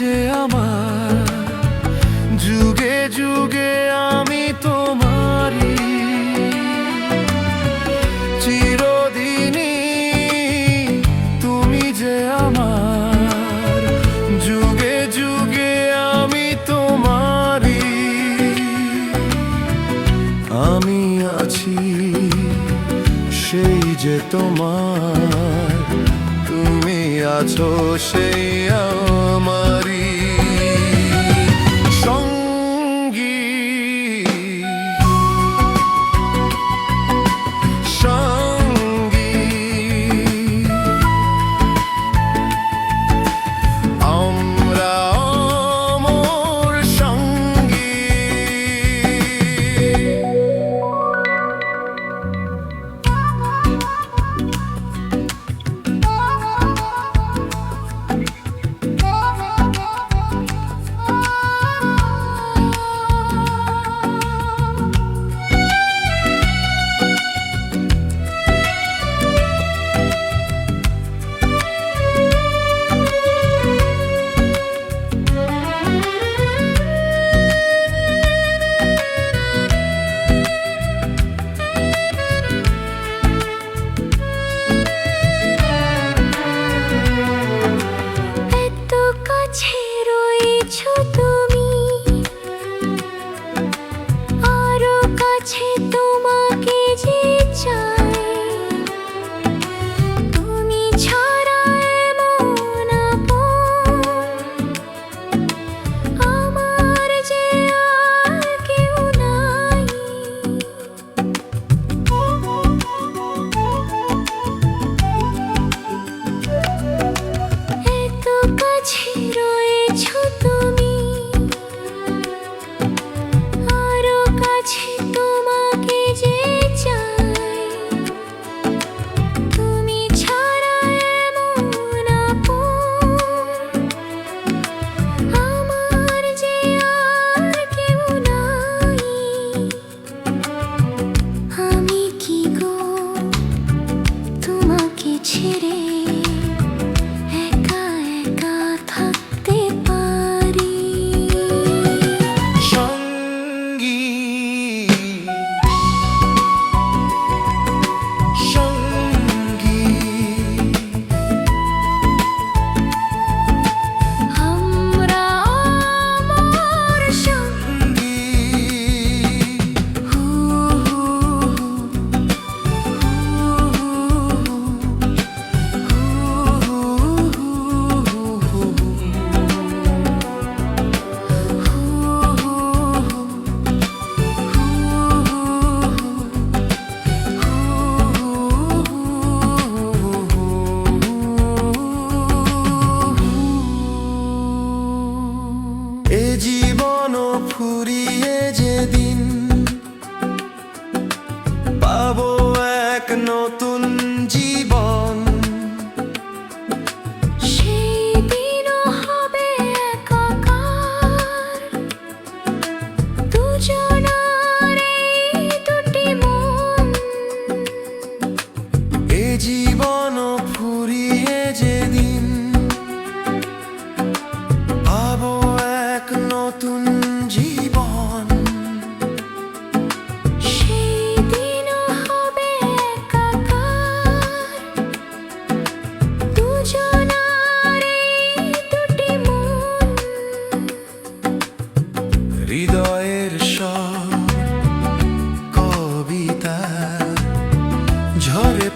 যে আমার। যুগে যুগে আমি তোমারি তুমি যে যুগে যুগে আমি তোমারি আমি আছি সেই যে তোমার। তুমি আছো সেই আমার। like an old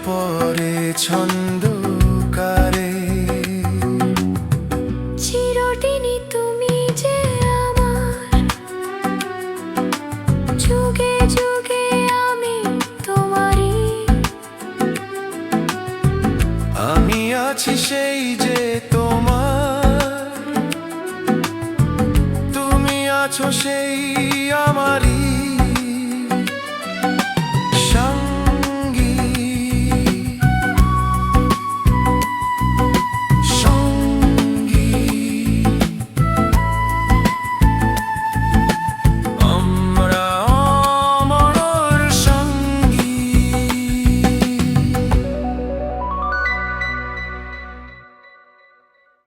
পরে ছন্দকারে। তুমি যে আমার। আমি আমি আছি সেই যে তোমার। তুমি আছো সেই আমারই।